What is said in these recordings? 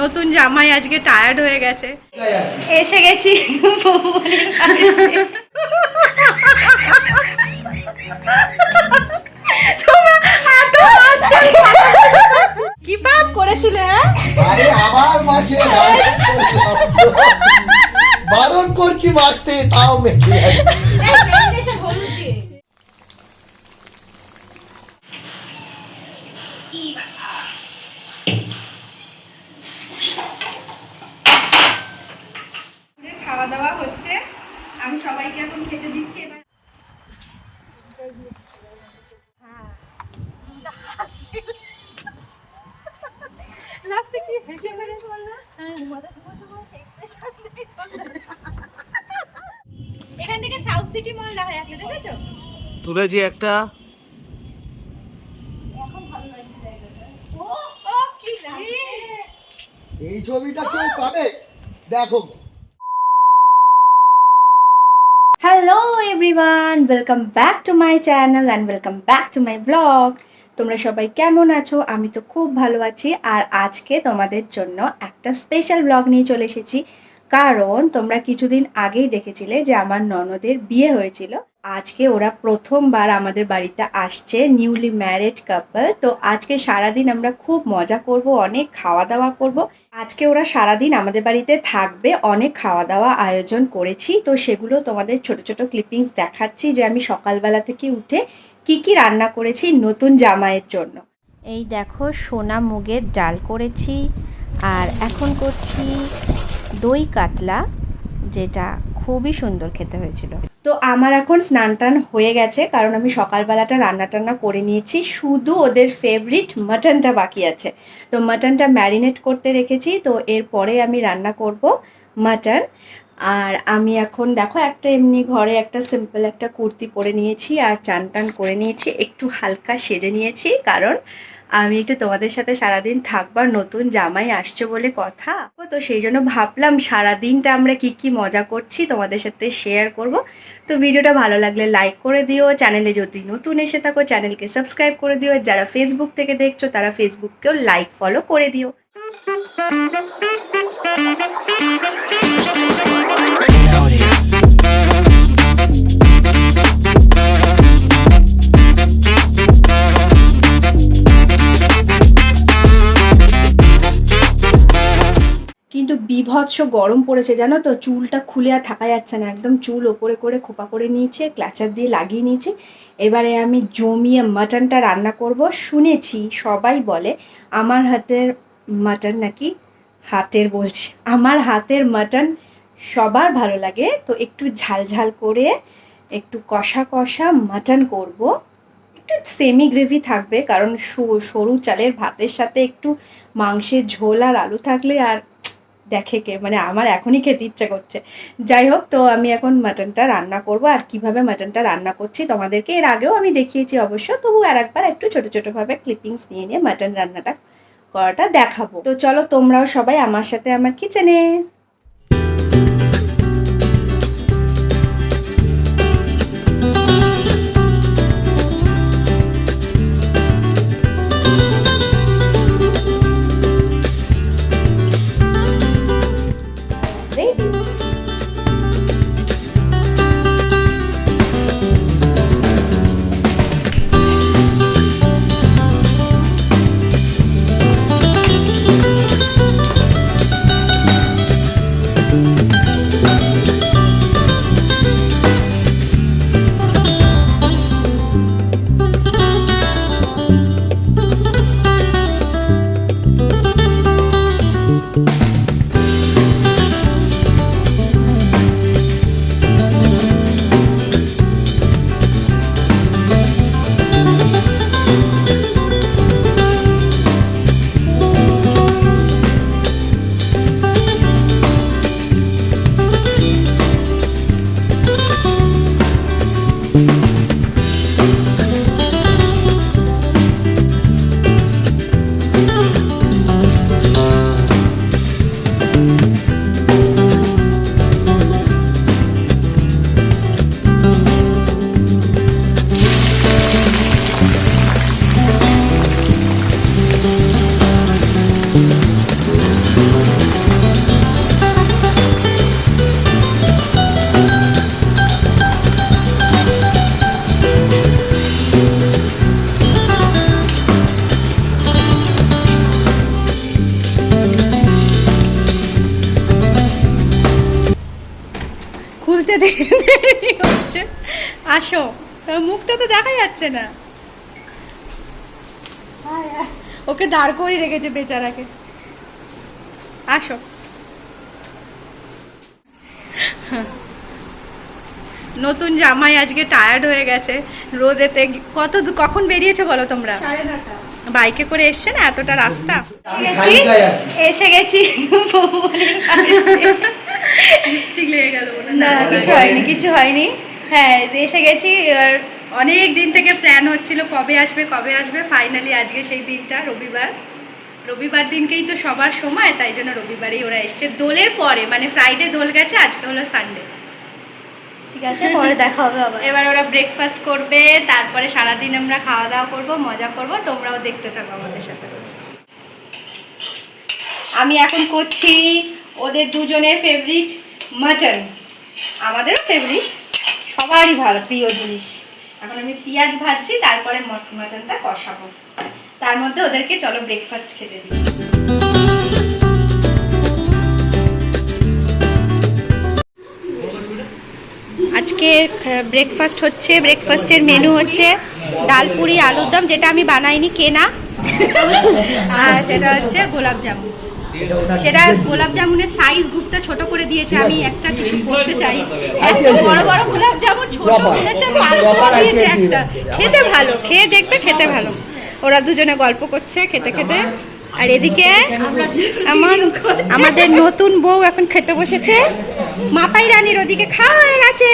নতুন জামাই আজকে টায়ার্ড হয়ে গেছে। এসে গেছি। কি পাপ করেছিলে হ্যাঁ? আরে আবার মাকে বারণ করছি মারতে তাও মেখে যাচ্ছে। খাওয়া দাওয়া হচ্ছে আমি সবাইকে এখন খেতে দিচ্ছি এবার লাস্টে কি হেসে ফেলে বলল এখান থেকে সাউথ সিটি মল দেখা যাচ্ছে দেখেছ একটা ও কি লাগছে এই ছবিটা কেউ পাবে? দেখো। Hello everyone welcome back to my channel and welcome back to my blog তোমরা সবাই কেমন আছো? আমি তো খুব ভালো আছি। আর আজকে তোমাদের জন্য একটা স্পেশাল ব্লগ নিয়ে চলে এসেছি। কারণ তোমরা কিছুদিন আগেই দেখেছিলে যে আমার ননদের বিয়ে হয়েছিল। আজকে ওরা প্রথমবার আমাদের বাড়িতে আসছে নিউলি ম্যারিড কাপল তো আজকে সারাদিন আমরা খুব মজা করব, অনেক খাওয়া দাওয়া করব। আজকে ওরা সারাদিন আমাদের বাড়িতে থাকবে, অনেক খাওয়া দাওয়া আয়োজন করেছি। তো সেগুলো তোমাদের ছোট ছোট ক্লিপিংস দেখাচ্ছি যে আমি সকালবেলা থেকে উঠে কি কি রান্না করেছি নতুন জামাইয়ের জন্য। এই দেখো সোনা মুগের ডাল করেছি, আর এখন করছি দই কাতলা, যেটা খুবই সুন্দর খেতে হয়েছিল। তো আমার এখন স্নান টান হয়ে গেছে, কারণ আমি সকালবেলাটা রান্না টান্না করে নিয়েছি। শুধু ওদের ফেভারিট মাটনটা বাকি আছে। তো মাটনটা ম্যারিনেট করতে রেখেছি, তো এরপরে আমি রান্না করব মাটন আর আমি এখন, দেখো, একটা এমনি ঘরে একটা সিম্পল একটা কুর্তি পরে নিয়েছি, আর চান টান করে নিয়েছি। একটু হালকা সেজে নিয়েছি, কারণ আমি একটু তোমাদের সাথে সারাদিন থাকবার নতুন জামাই আসছে বলে কথা। তো সেই জন্য ভাবলাম সারাদিনটা আমরা কি কি মজা করছি তোমাদের সাথে শেয়ার করব। তো ভিডিওটা ভালো লাগলে লাইক করে দিও চ্যানেলে যদি নতুন এসে থাকো চ্যানেলকে সাবস্ক্রাইব করে দিও যারা ফেসবুক থেকে দেখছ, তারা ফেসবুককেও লাইক ফলো করে দিও। বিভৎস গরম পড়েছে, জানো তো? চুলটা খুলে আর থাকা যাচ্ছে না। একদম চুল ওপরে করে খোপা করে নিয়েছে, ক্লাচার দিয়ে লাগিয়ে নিয়েছে। এবারে আমি জমিয়ে মাটনটা রান্না করব। শুনেছি সবাই বলে, আমার হাতের মাটন নাকি হাতের বলছি। আমার হাতের মাটন সবার ভালো লাগে, তো একটু ঝাল ঝাল করে একটু কষা কষা মাটন করব। একটু সেমি গ্রেভি থাকবে, কারণ সরু চালের ভাতের সাথে একটু মাংসের ঝোল আর আলু থাকলে আর দেখে কে মানে আমার এখনই খেতে ইচ্ছা করছে। যাই হোক, তো আমি এখন মাটনটা রান্না করব আর কীভাবে মাটনটা রান্না করছি তোমাদেরকে এর আগেও আমি দেখিয়েছি অবশ্য, তবু আর একবার একটু ছোটো ছোটোভাবে ক্লিপিংস নিয়ে নিয়ে মাটন রান্নাটা করাটা দেখাবো। তো চলো তোমরাও সবাই আমার সাথে আমার কিচেনে আসো। মুখটা তো দেখা যাচ্ছে না। ওকে দাঁড় করিয়ে রেখেছে বেচারাকে। আসো। নতুন জামাই আজকে টায়ার্ড হয়ে গেছে। রোদেতে কত কখন বেরিয়েছো বলো তোমরা? বাইকে করে এসছে না এতটা রাস্তা। এসে গেছি। লিপস্টিক লেগে গেল না কিছু হয়নি কিছু হয়নি। হ্যাঁ এসে গেছি এবার অনেক দিন থেকে প্ল্যান হচ্ছিল কবে আসবে কবে আসবে। ফাইনালি আজকে সেই দিনটা রবিবার। রবিবার দিনকেই তো সবার সময় তাই জন্য রবিবারেই ওরা এসছে। দোলের পরে মানে ফ্রাইডে দোল গেছে আজকে হলো সানডে ঠিক আছে পরে দেখা হবে আবার। এবার ওরা ব্রেকফাস্ট করবে তারপরে সারাদিন আমরা খাওয়া দাওয়া করব মজা করব তোমরাও দেখতে থাকো আমাদের সাথে। আমি এখন করছি ওদের দুজনের ফেভারিট মাটন আমাদেরও ফেভারিট সবারই ভালো প্রিয় জিনিস। এখন আমি পেঁয়াজ ভাজছি তারপরে মাটনটা কষাবো। তার মধ্যে ওদেরকে চলো ব্রেকফাস্ট খেতে দিই। আজকে ব্রেকফাস্ট হচ্ছে ব্রেকফাস্টের মেনু হচ্ছে ডাল পুরি আলুর দম যেটা আমি বানাইনি কেনা। আর সেটা হচ্ছে গোলাপ জামুন। সেটা গোলাপ জামুনের সাইজ গুপ্তা ছোট করে দিয়েছে আমি একটা কিছু বলতে চাই। এত বড় বড় গোলাপ জামুন ছোট করেছে দিয়েছে একটা। খেতে ভালো খেয়ে দেখবে খেতে ভালো। ওরা দুজনে গল্প করছে খেতে খেতে। আর এদিকে আমার আমাদের নতুন বউ এখন খেতে বসেছে। মাপাই রানীর ওদিকে খাওয়া হয়ে গেছে।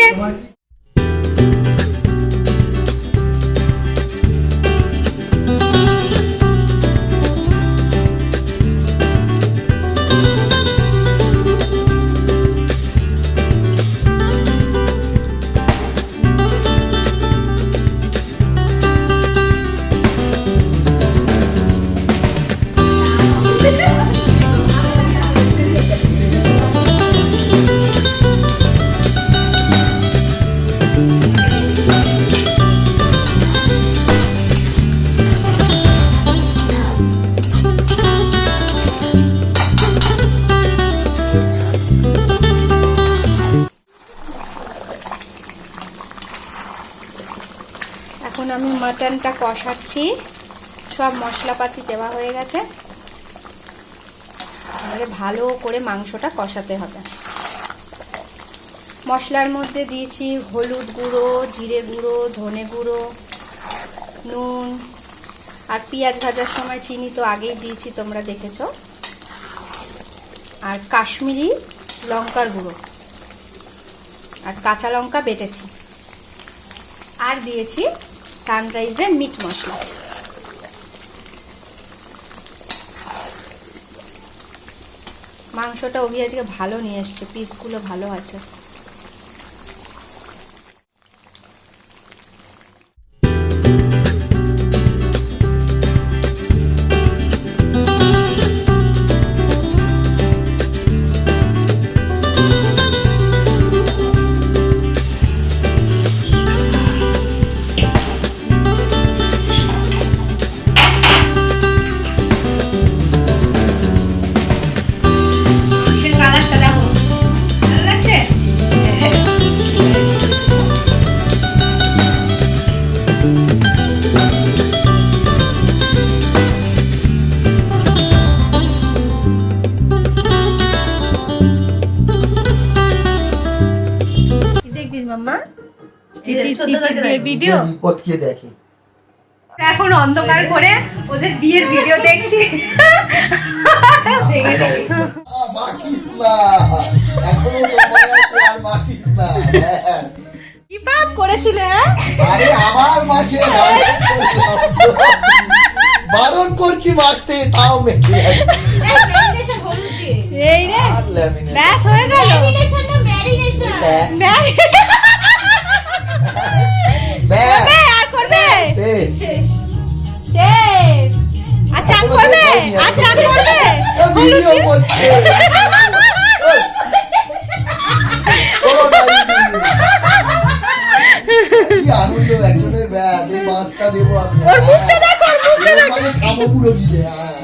মাটনটা কষাচ্ছি। সব মশলাপাতি দেওয়া হয়ে গেছে। এবারে ভালো করে মাংসটা কষাতে হবে। মশলার মধ্যে দিয়েছি হলুদ গুঁড়ো, জিরে গুঁড়ো, ধনে গুঁড়ো, নুন আর পেঁয়াজ ভাজার সময় চিনি তো আগেই দিয়েছি, তোমরা দেখেছ। আর কাশ্মীরি লঙ্কার গুঁড়ো আর কাঁচা লঙ্কা বেটেছি। আর দিয়েছি সানরাইজের মিট মশলা। মাংসটা অভি আজকে ভালো নিয়ে এসছে পিসগুলো ভালো আছে। ভিডিও? যে বিপদ কে দেখে এখন অন্ধকার করে ওদের বিয়ের ভিডিও দেখছি। মাখিস না এখনও সময় আছে আর মাখিস না হ্যাঁ। কি পাপ করেছিলে হ্যাঁ? আরে আবার মাখে বারণ করছি মাখতে তাও মেখে। এই রে ব্যাস হয়ে গেল? ম্যারিনেশন না ম্যারিনেশন করবে? আর করবে? শেষ। শেষ। আর চান করবে? আর চান করবে ভিডিও করছে ওই। করো না, ইউটিউবে। কি আনন্দ একজনের ব্যাস এই মাছটা দেবো আমি। ওর মুখটা দেখো, ওর মুখটা এরকম ভাবে খাব পুরো গিলে হ্যাঁ।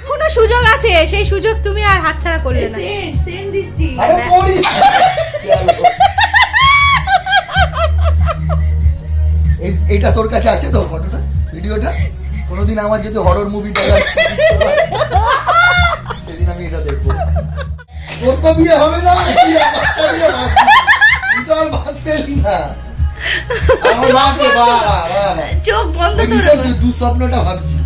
এখনও সুযোগ আছে সেই সুযোগ তুমি আর হাতছাড়া করলে না। সেন সেন দিচ্ছি। আরে পড়ি এইটা তোর কাছে আছে তোর ফটোটা? ভিডিওটা? কোনোদিন আমার যদি হরর মুভি দেখা সেদিন আমি এটা দেখব। তোর তো বিয়ে হবে না তুই তো আর ভাবছিস না। চোখ বন্ধ করে দুঃস্বপ্নটা ভাবছি।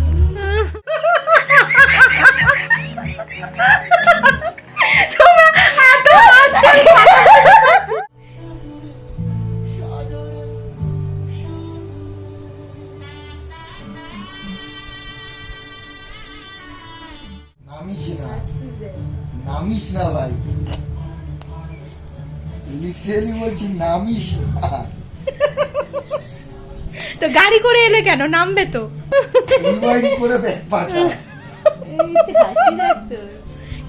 লিটারেলি বলছি নামিস না। তো গাড়ি করে এলে কেন? নামবে তো। রিওয়াইন্ড করে ব্যাক পাঠা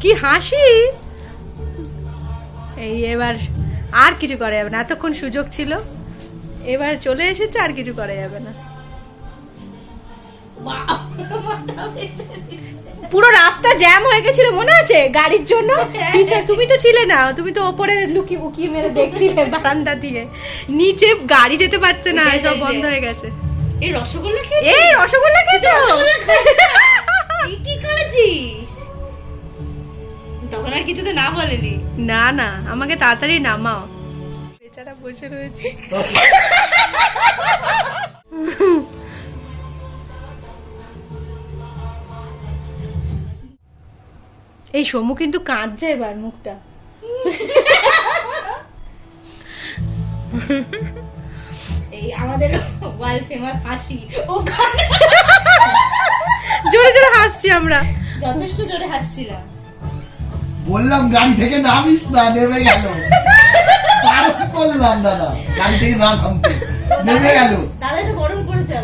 কি হাসি? এই এবার আর কিছু করা যাবে না। এতক্ষণ সুযোগ ছিল। এবার চলে এসেছে আর কিছু করা যাবে না। পুরো রাস্তা জ্যাম হয়ে গেছিল মনে আছে? গাড়ির জন্য? পিছে তুমি তো ছিলে না তুমি তো ওপরে লুকি উকি মেরে দেখছিলে বারান্দা দিয়ে। নিচে গাড়ি যেতে পারছে না সব বন্ধ হয়ে গেছে। এই রসগোল্লা খেয়ে এই রসগোল্লা খেয়েছো? কি করেছিস? তখন আর কিছুতে না বলেনি। না না আমাকে তাড়াতাড়ি নামাও। বেচারা বসে রয়েছে। এই সমু কিন্তু কাঁদছে এবার মুখটা। এই আমাদের ওয়ার্ল্ড ফেমাস হাসি। ওখানে জোরে জোরে হাসছি আমরা। যথেষ্ট জোরে হাসছিলাম। বললাম গাড়ি থেকে নামিস না নেমে গেল। করলাম দাদা। গাড়ি থেকে না নামতে নেমে গেল। দাদা তো গরম করেছে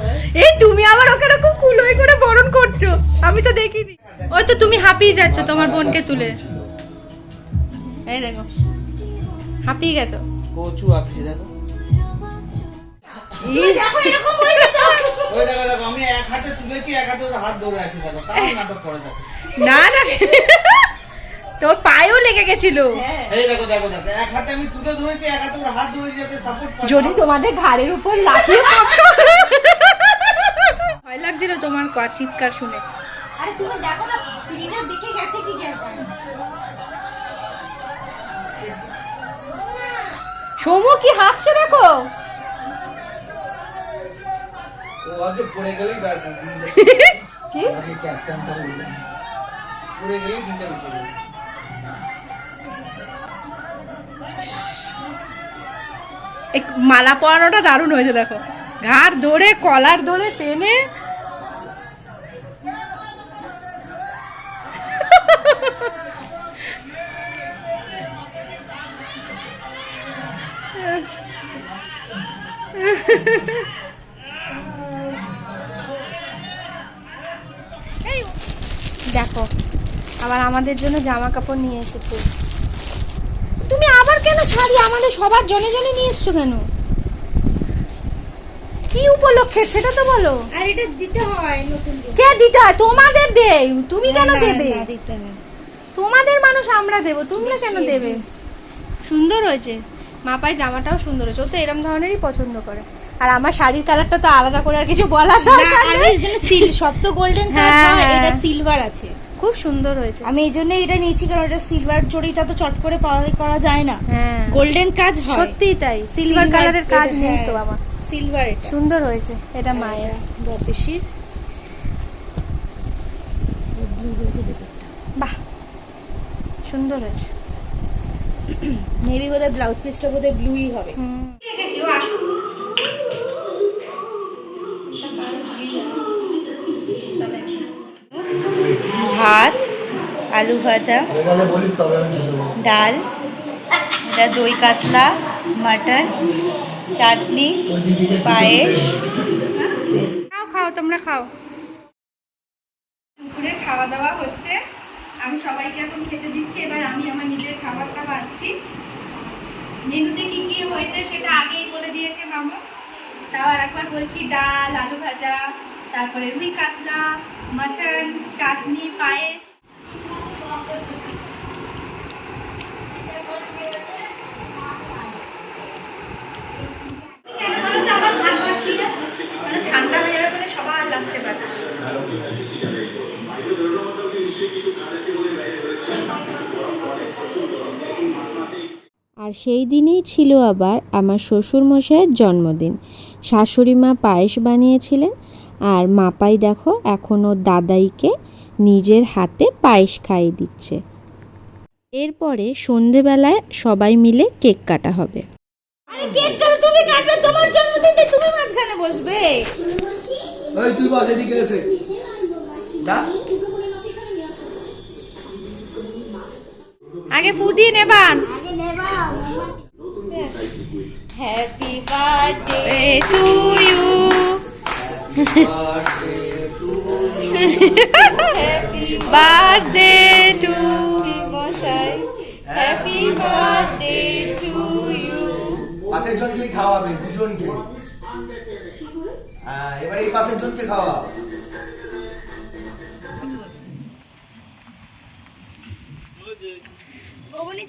এই তুমি আবার ওকে এরকম কুলোই করে বরণ করছ। আমি তো দেখিনি। ওই তো তুমি হাঁপিয়ে যাচ্ছ তোমার বোনকে তুলে। এই দেখো হাঁপিয়ে গেছো। কচু আপছি দেখো। দেখো এরকম হয়েছে তো। ওই দেখো দেখো আমি এক হাতে তুলেছি এক হাতে হাত ধরে আছে দেখো। তাও নাটক করে দেখো। না না। তোর পায়েও লেগে গেছিল। হ্যাঁ। এই দেখো দেখো দেখো। এক হাতে আমি তুলে ধরেছি এক হাতে ওর হাত ধরেছি যাতে সাপোর্ট পায় যদি তোমাদের ঘাড়ের উপর লাফিয়ে পড়তো। ভয় লাগছিল তোমার ক- চিৎকার শুনে। আরে তুমি দেখো না দিকে গেছে কি গেছে সমু কি হাসছে দেখো? কি? মালা পরানোটা দারুণ হয়েছে দেখো। ঘাড় ধরে কলার ধরে টেনে দেখো আবার আমাদের জন্য জামা কাপড় নিয়ে এসেছে। তুমি আবার কেন শাড়ি আমাদের সবার জনে জনে নিয়ে এসছো কেন? কি উপলক্ষে সেটা তো বলো। আর এটা দিতে হয় নতুন কে দিতে হয় তোমাদের দেই তুমি কেন দেবে? দিতে হবে। তোমাদের মানুষ আমরা দেবো তোমরা কেন দেবে? সুন্দর হয়েছে। মাপাই জামাটাও সুন্দর হয়েছে ও তো এরম ধরনেরই পছন্দ করে। আর আমার শাড়ির কালারটা তো আলাদা করে আর কিছু বলার দরকার নেই। সিল সত্য গোল্ডেন হ্যাঁ, কালার হ্যাঁ। এটা সিলভার আছে। খুব সুন্দর হয়েছে। আমি এই জন্য এটা নিয়েছি কারণ এটা সিলভার জড়িটা তো চট করে পাওয়া করা যায় না। হ্যাঁ। গোল্ডেন কাজ হয়। সত্যিই তাই সিলভার কালারের কাজ নেই তো বাবা। সিলভার সুন্দর হয়েছে এটা মায়ের। ব্লু ভেতরটা। বাহ। সুন্দর হয়েছে। মেবি বোধহয় ব্লাউজ পিসটা বোধহয় ব্লুই হবে। হুম। ও আসুন ভাত আলু ভাজা ডাল এটা দই কাতলা মাটন চাটনি পায়েস। খাও খাও তোমরা খাও। মেনুতে কি কি হয়েছে সেটা আগেই বলে দিয়েছে মামা। তাও আর একবার বলছি, ডাল, আলু ভাজা, তারপরে রুই কাতলা, মাটন, চাটনি, পায়েস। মানে ঠান্ডা হয়ে যাবে সবার লাস্টে পাচ্ছি। আর সেই দিনেই ছিল আবার আমার শ্বশুর মশাইয়ের জন্মদিন। শাশুড়ি মা পায়েস বানিয়েছিলেন আর মাপাই দেখো এখনও দাদাইকে নিজের হাতে পায়েস খাইয়ে দিচ্ছে। এরপরে সন্ধেবেলায় সবাই মিলে কেক কাটা হবে। আরে কেকটা তুমি কাটবে তোমার জন্মদিনে তুমি মাঝখানে বসবে। এই তুই বস এদিকে এসে। আগে ফু দিয়ে নেবান। Happy birthday to you birthday to মশাই হ্যাপি বার্থডে টু ইউ পাশের জনকে খাওয়াবে দুজনকে। হ্যাঁ, এবার এই পাশের জনকে খাওয়া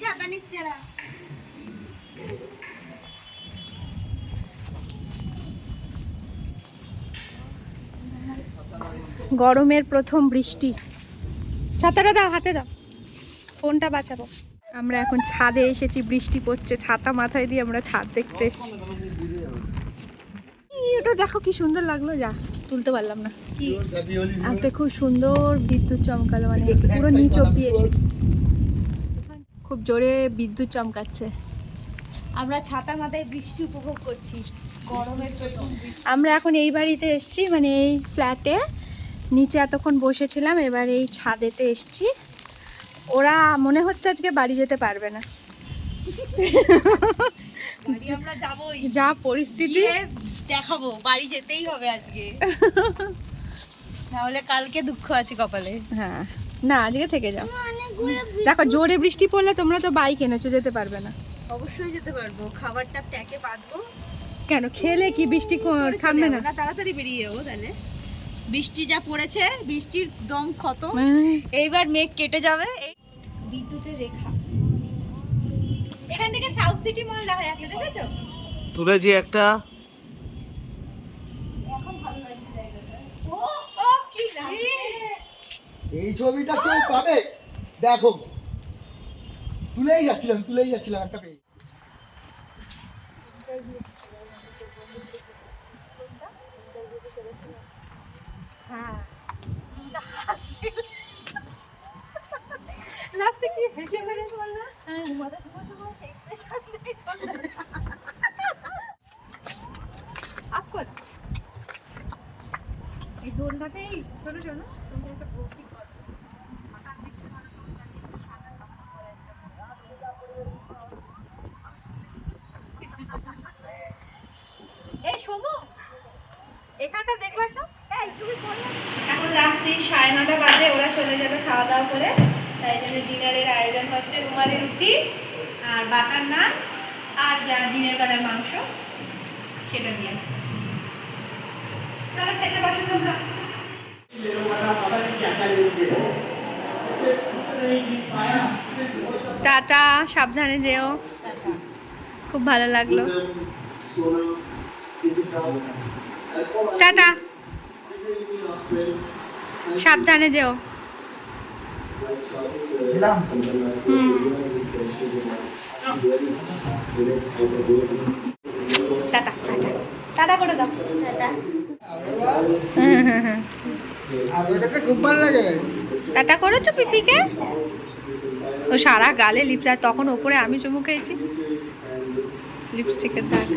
ছাতা নিচ্ছে না। গরমের প্রথম বৃষ্টি। ছাতাটা দাও হাতে দাও। ফোনটা বাঁচাবো। আমরা এখন ছাদে এসেছি বৃষ্টি পড়ছে ছাতা মাথায় দিয়ে আমরা ছাদ দেখতে এসেছি। ওটা দেখো কি সুন্দর লাগল যা তুলতে পারলাম না। একটা খুব সুন্দর বিদ্যুৎ চমকালো মানে পুরো নিচ অব্দি এসেছে। খুব জোরে বিদ্যুৎ চমকাচ্ছে। আমরা ছাতা মাথায় বৃষ্টি উপভোগ করছি। গরমের প্রথম আমরা এখন এই বাড়িতে এসেছি মানে এই ফ্ল্যাটে। নিচে এতক্ষণ বসেছিলাম এবার এই ছাদেতে এসেছি। ওরা মনে হচ্ছে আজকে বাড়ি যেতে পারবে না। আমরা যাবোই। যা পরিস্থিতি। দেখাবো বাড়ি যেতেই হবে আজকে। তাহলে কালকে দুঃখ আছে কপালে। হ্যাঁ। না আজকে থেকে যাও। দেখো জোরে বৃষ্টি পড়লে তোমরা তো বাইক এনেছো যেতে পারবে না। অবশ্যই যেতে পারব। খাবারটা ট্যাকে বাঁধবো। কেন খেলে কি বৃষ্টি থামবে না? তাড়াতাড়ি বেরিয়ে যাব তাহলে। বৃষ্টি যা পড়েছে বৃষ্টির দম খতম। হ্যাঁ। এইবার মেঘ কেটে যাবে। এই বিদ্যুতের রেখা। এখান থেকে সাউথ সিটি মল দেখা যাচ্ছে দেখেছ? তুলেছি একটা। ও ও কি লাগছে এই ছবিটা কেউ পাবে? দেখো। তুলেই যাচ্ছিলাম তুলেই যাচ্ছিলাম একটা পেয়ে লাস্টে কি হেসে কর এই দোলনাতেই চলে চলো এই সমু এখানটা দেখবে সব এই তুমি এখন রাত্রি সাড়ে নটা বাজে ওরা চলে যাবে খাওয়া দাওয়া করে তাই জন্য ডিনারের আয়োজন হচ্ছে রুমালি রুটি আর বাটার নান আর যা দিনের বেলার মাংস সেটা দিয়ে চলো খেতে বসো তোমরা। টাটা সাবধানে যেও। খুব ভালো লাগল। টাটা। সাবধানে যেও। Tata tata. টাটা করে দাও। হ্যাঁ টাটা করেছ পিপিকে? ও সারা গালে লিপস্টিক তখন ওপরে আমি চুমু খেয়েছি। লিপস্টিকের দাগ।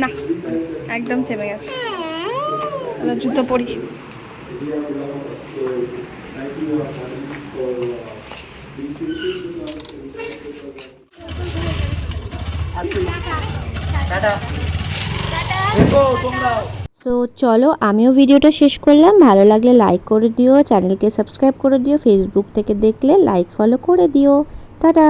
না, একদম থেমে গেছে। জুতো পরি সো চলো, আমিও ভিডিওটা শেষ করলাম। ভালো লাগলে লাইক করে দিও, চ্যানেলকে সাবস্ক্রাইব করে দিও ফেসবুক থেকে দেখলে লাইক ফলো করে দিও। টাটা!